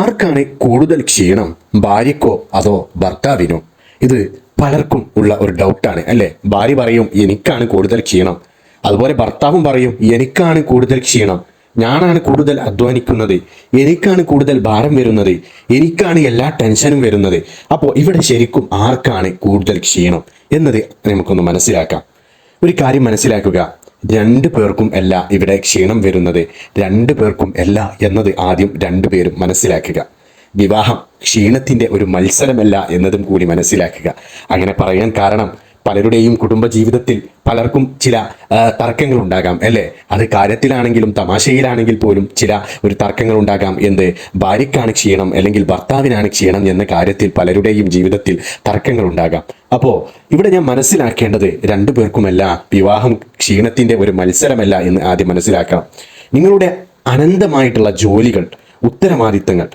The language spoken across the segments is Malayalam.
ആർക്കാണ് കൂടുതൽ ക്ഷീണം ഭാര്യക്കോ അതോ ഭർത്താവിനോ? ഇത് പലർക്കും ഉള്ള ഒരു ഡൗട്ടാണ് അല്ലേ? ഭാര്യ പറയും എനിക്കാണ് കൂടുതൽ ക്ഷീണം. അതുപോലെ ഭർത്താവും പറയും എനിക്കാണ് കൂടുതൽ ക്ഷീണം. ഞാനാണ് കൂടുതൽ അധ്വാനിക്കുന്നത്. എനിക്കാണ് കൂടുതൽ ഭാരം വരുന്നത്. എനിക്കാണ് എല്ലാ ടെൻഷനും വരുന്നത്. അപ്പോൾ ഇവിടെ ശരിക്കും ആർക്കാണ് കൂടുതൽ ക്ഷീണം എന്നത് നമുക്കൊന്ന് മനസ്സിലാക്കാം. ഒരു കാര്യം മനസ്സിലാക്കുക. രണ്ടു പേർക്കും അല്ല ഇവിടെ ക്ഷീണം വരുന്നത്. രണ്ടു പേർക്കും അല്ല എന്നത് ആദ്യം രണ്ടുപേരും മനസ്സിലാക്കുക. വിവാഹം ക്ഷീണത്തിന്റെ ഒരു മത്സരമല്ല എന്നതും കൂടി മനസ്സിലാക്കുക. അങ്ങനെ പറയാൻ കാരണം പലരുടെയും കുടുംബ ജീവിതത്തിൽ പലർക്കും ചില തർക്കങ്ങൾ ഉണ്ടാകാം അല്ലേ? അത് കാര്യത്തിലാണെങ്കിലും തമാശയിലാണെങ്കിൽ പോലും ചില ഒരു തർക്കങ്ങൾ ഉണ്ടാകാം എന്ത് ഭാര്യക്കാണ് ക്ഷീണം അല്ലെങ്കിൽ ഭർത്താവിനാണ് ക്ഷീണം എന്ന കാര്യത്തിൽ പലരുടെയും ജീവിതത്തിൽ തർക്കങ്ങൾ ഉണ്ടാകാം അപ്പോൾ ഇവിടെ ഞാൻ മനസ്സിലാക്കേണ്ടത് രണ്ടു പേർക്കുമല്ല വിവാഹം ക്ഷീണത്തിന്റെ ഒരു മത്സരമല്ല എന്ന് ആദ്യം മനസ്സിലാക്കണം. നിങ്ങളുടെ അനന്തമായിട്ടുള്ള ജോലികൾ ഉത്തരവാദിത്തങ്ങൾ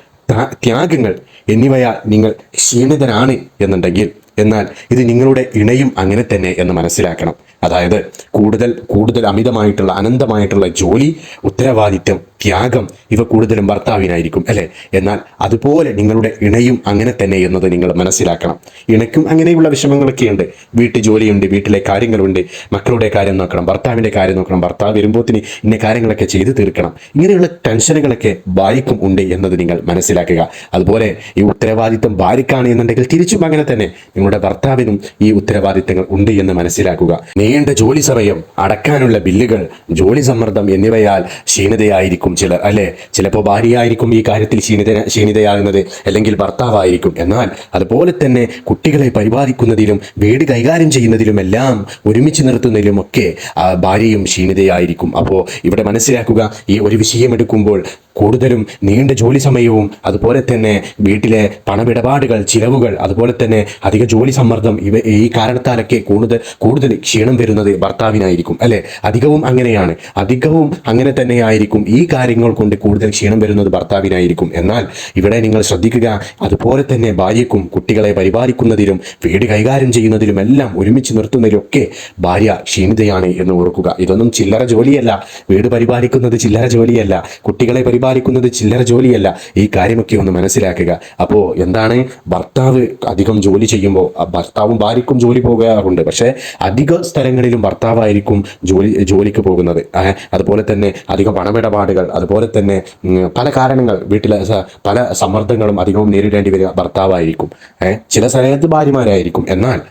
ത്യാഗങ്ങൾ എന്നിവയാൽ നിങ്ങൾ ക്ഷീണിതരാണ് എന്നുണ്ടെങ്കിൽ എന്നാൽ ഇത് നിങ്ങളുടെ ഇണയും അങ്ങനെ തന്നെ എന്ന് മനസ്സിലാക്കണം. അതായത് കൂടുതൽ കൂടുതൽ അമിതമായിട്ടുള്ള അനന്തമായിട്ടുള്ള ജോലി ഉത്തരവാദിത്വം ത്യാഗം ഇവ കൂടുതലും ഭർത്താവിനായിരിക്കും അല്ലെ? എന്നാൽ അതുപോലെ നിങ്ങളുടെ ഇണയും അങ്ങനെ തന്നെ എന്നത് നിങ്ങൾ മനസ്സിലാക്കണം. ഇണയ്ക്കും അങ്ങനെയുള്ള വിഷമങ്ങളൊക്കെയുണ്ട് വീട്ടു ജോലിയുണ്ട് വീട്ടിലെ കാര്യങ്ങളുണ്ട്. മക്കളുടെ കാര്യം നോക്കണം ഭർത്താവിന്റെ കാര്യം നോക്കണം. ഭർത്താവ് വരുമ്പോത്തിന് ഇന്ന കാര്യങ്ങളൊക്കെ ചെയ്തു തീർക്കണം. ഇങ്ങനെയുള്ള ടെൻഷനുകളൊക്കെ ഭാര്യയ്ക്കും ഉണ്ട് എന്നത് നിങ്ങൾ മനസ്സിലാക്കുക. അതുപോലെ ഈ ഉത്തരവാദിത്വം ഭാര്യക്കാണ് എന്നുണ്ടെങ്കിൽ തിരിച്ചും അങ്ങനെ തന്നെ നിങ്ങളുടെ ഭർത്താവിനും ഈ ഉത്തരവാദിത്തങ്ങൾ ഉണ്ട് എന്ന് മനസ്സിലാക്കുക. നീണ്ട ജോലി സമയം അടക്കാനുള്ള ബില്ലുകൾ ജോലി സമ്മർദ്ദം എന്നിവയാൽ ക്ഷീണിതയായിരിക്കും. ചിലർ അല്ലെ? ചിലപ്പോൾ ഭാര്യയായിരിക്കും ഈ കാര്യത്തിൽ ക്ഷീണിത ക്ഷീണിതയാകുന്നത് അല്ലെങ്കിൽ ഭർത്താവായിരിക്കും. എന്നാൽ അതുപോലെ തന്നെ കുട്ടികളെ പരിപാലിക്കുന്നതിലും വീട് കൈകാര്യം ചെയ്യുന്നതിലും എല്ലാം ഒരുമിച്ച് നിർത്തുന്നതിലുമൊക്കെ ഭാര്യയും ക്ഷീണിതയായിരിക്കും. അപ്പോൾ ഇവിടെ മനസ്സിലാക്കുക ഈ ഒരു വിഷയം എടുക്കുമ്പോൾ കൂടുതലും നീണ്ട ജോലി സമയവും അതുപോലെ തന്നെ വീട്ടിലെ പണമിടപാടുകൾ ചിലവുകൾ അതുപോലെ തന്നെ അധിക ജോലി സമ്മർദ്ദം ഇവ ഈ കാരണത്താലൊക്കെ കൂടുതൽ കൂടുതൽ ക്ഷീണം വരുന്നത് ഭർത്താവിനായിരിക്കും അല്ലെ? അധികവും അങ്ങനെയാണ്. അധികവും അങ്ങനെ തന്നെയായിരിക്കും ഈ കാര്യങ്ങൾ കൊണ്ട് കൂടുതൽ ക്ഷീണം വരുന്നത് ഭർത്താവിനായിരിക്കും. എന്നാൽ ഇവിടെ നിങ്ങൾ ശ്രദ്ധിക്കുക അതുപോലെ തന്നെ ഭാര്യയ്ക്കും കുട്ടികളെ പരിപാലിക്കുന്നതിലും വീട് കൈകാര്യം ചെയ്യുന്നതിലും എല്ലാം ഒരുമിച്ച് നിർത്തുന്നതിലൊക്കെ ഭാര്യ ക്ഷീണിതയാണ് എന്ന് ഓർക്കുക. ഇതൊന്നും ചില്ലറ ജോലിയല്ല. വീട് പരിപാലിക്കുന്നത് ചില്ലറ ജോലിയല്ല. കുട്ടികളെ പരിപാലിക്കുന്നത് ചില്ലറ ജോലിയല്ല. ഈ കാര്യമൊക്കെ ഒന്ന് മനസ്സിലാക്കുക. അപ്പോൾ എന്താണ്? ഭർത്താവ് അധികം ജോലി ചെയ്യുമ്പോൾ ഭർത്താവും ഭാര്യയ്ക്കും ജോലി പോകാറുണ്ട്. പക്ഷേ അധിക സ്ഥലങ്ങളിലും ഭർത്താവായിരിക്കും ജോലി ജോലിക്ക് പോകുന്നത്. അതുപോലെ തന്നെ അധിക പണമിടപാടുകൾ അതുപോലെ തന്നെ പല കാരണങ്ങൾ വീട്ടിലെ പല സമ്മർദ്ദങ്ങളും അധികവും നേരിടേണ്ടി വരിക ഭർത്താവായിരിക്കും. ചില സമയത്ത് ഭാര്യമാരായിരിക്കും എന്നാൽ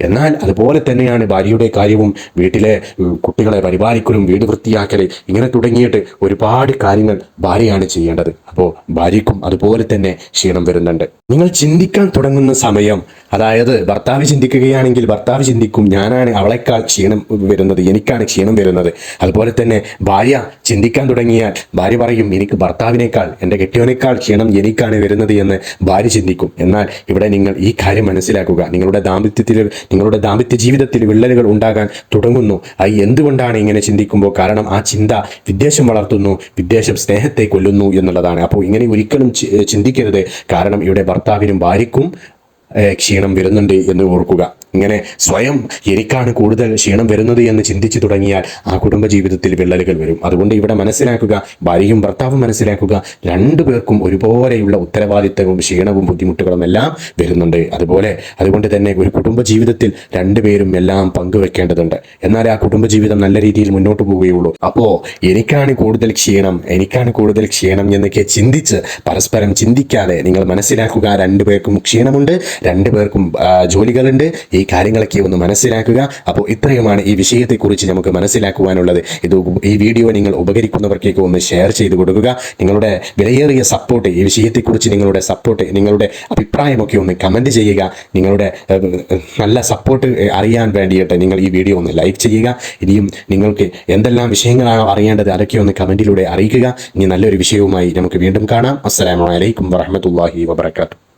എന്നാൽ അതുപോലെ തന്നെയാണ് ഭാര്യയുടെ കാര്യവും വീട്ടിലെ കുട്ടികളെ പരിപാലിക്കലും വീട് വൃത്തിയാക്കൽ ഇങ്ങനെ തുടങ്ങിയിട്ട് ഒരുപാട് കാര്യങ്ങൾ ഭാര്യയാണ് ചെയ്യേണ്ടത്. അപ്പോൾ ഭാര്യയ്ക്കും അതുപോലെ തന്നെ ക്ഷീണം വരുന്നുണ്ട്. നിങ്ങൾ ചിന്തിക്കാൻ തുടങ്ങുന്ന സമയം അതായത് ഭർത്താവ് ചിന്തിക്കുകയാണെങ്കിൽ ഭർത്താവ് ചിന്തിക്കും ഞാനാണ് അവളെക്കാൾ ക്ഷീണം വരുന്നത് എനിക്കാണ് ക്ഷീണം വരുന്നത്. അതുപോലെ തന്നെ ഭാര്യ ചിന്തിക്കാൻ തുടങ്ങിയാൽ ഭാര്യ പറയും എനിക്ക് ഭർത്താവിനേക്കാൾ എന്റെ കെട്ടിയവനേക്കാൾ ക്ഷീണം എനിക്കാണ് വരുന്നത് എന്ന് ഭാര്യ ചിന്തിക്കും. എന്നാൽ ഇവിടെ നിങ്ങൾ ഈ കാര്യം മനസ്സിലാക്കുക. നിങ്ങളുടെ ദാമ്പത്യത്തിൽ നിങ്ങളുടെ ദാമ്പത്യ ജീവിതത്തിൽ വിള്ളലുകൾ ഉണ്ടാകാൻ തുടങ്ങുന്നു. അത് എന്തുകൊണ്ടാണ് ഇങ്ങനെ ചിന്തിക്കുമ്പോൾ? കാരണം ആ ചിന്ത വിദ്വേഷം വളർത്തുന്നു വിദ്വേഷം സ്നേഹത്തെ കൊല്ലുന്നു എന്നുള്ളതാണ്. അപ്പോൾ ഇങ്ങനെ ഒരിക്കലും ചിന്തിക്കരുത്. കാരണം ഇവിടെ ഭർത്താവിനും ഭാര്യയ്ക്കും ക്ഷീണം വരുന്നുണ്ട് എന്ന് ഓർക്കുക. ഇങ്ങനെ സ്വയം എനിക്കാണ് കൂടുതൽ ക്ഷീണം വരുന്നത് എന്ന് ചിന്തിച്ചു തുടങ്ങിയാൽ ആ കുടുംബ ജീവിതത്തിൽ വിള്ളലുകൾ വരും. അതുകൊണ്ട് ഇവിടെ മനസ്സിലാക്കുക ഭാര്യയും ഭർത്താവും മനസ്സിലാക്കുക രണ്ടു പേർക്കും ഒരുപോലെയുള്ള ഉത്തരവാദിത്തവും ക്ഷീണവും ബുദ്ധിമുട്ടുകളും എല്ലാം വരുന്നുണ്ട്. അതുപോലെ അതുകൊണ്ട് തന്നെ ഒരു കുടുംബ ജീവിതത്തിൽ രണ്ടുപേരും എല്ലാം പങ്കുവെക്കേണ്ടതുണ്ട്. എന്നാൽ ആ കുടുംബ ജീവിതം നല്ല രീതിയിൽ മുന്നോട്ട് പോവുകയുള്ളൂ. അപ്പോൾ എനിക്കാണ് കൂടുതൽ ക്ഷീണം എനിക്കാണ് കൂടുതൽ ക്ഷീണം എന്നൊക്കെ ചിന്തിച്ച് പരസ്പരം ചിന്തിക്കാതെ നിങ്ങൾ മനസ്സിലാക്കുക രണ്ടുപേർക്കും ക്ഷീണമുണ്ട് രണ്ടുപേർക്കും ജോലികളുണ്ട് ഈ കാര്യങ്ങളൊക്കെ ഒന്ന് മനസ്സിലാക്കുക. അപ്പോൾ ഇത്രയുമാണ് ഈ വിഷയത്തെക്കുറിച്ച് നമുക്ക് മനസ്സിലാക്കുവാനുള്ളത്. ഇത് ഈ വീഡിയോ നിങ്ങൾ ഉപകരിക്കുന്നവർക്കേക്ക് ഒന്ന് ഷെയർ ചെയ്ത് കൊടുക്കുക. നിങ്ങളുടെ വിലയേറിയ സപ്പോർട്ട് ഈ വിഷയത്തെക്കുറിച്ച് നിങ്ങളുടെ സപ്പോർട്ട് നിങ്ങളുടെ അഭിപ്രായമൊക്കെ ഒന്ന് കമന്റ് ചെയ്യുക. നിങ്ങളുടെ നല്ല സപ്പോർട്ട് അറിയാൻ വേണ്ടിയിട്ട് നിങ്ങൾ ഈ വീഡിയോ ഒന്ന് ലൈക്ക് ചെയ്യുക. ഇനിയും നിങ്ങൾക്ക് എന്തെല്ലാം വിഷയങ്ങളാണോ അറിയേണ്ടത് അതൊക്കെ ഒന്ന് കമന്റിലൂടെ അറിയിക്കുക. ഇനി നല്ലൊരു വിഷയവുമായി നമുക്ക് വീണ്ടും കാണാം. അസ്സലാമു അലൈക്കും വറഹ്മത്തുള്ളാഹി വബറകാതുഹു.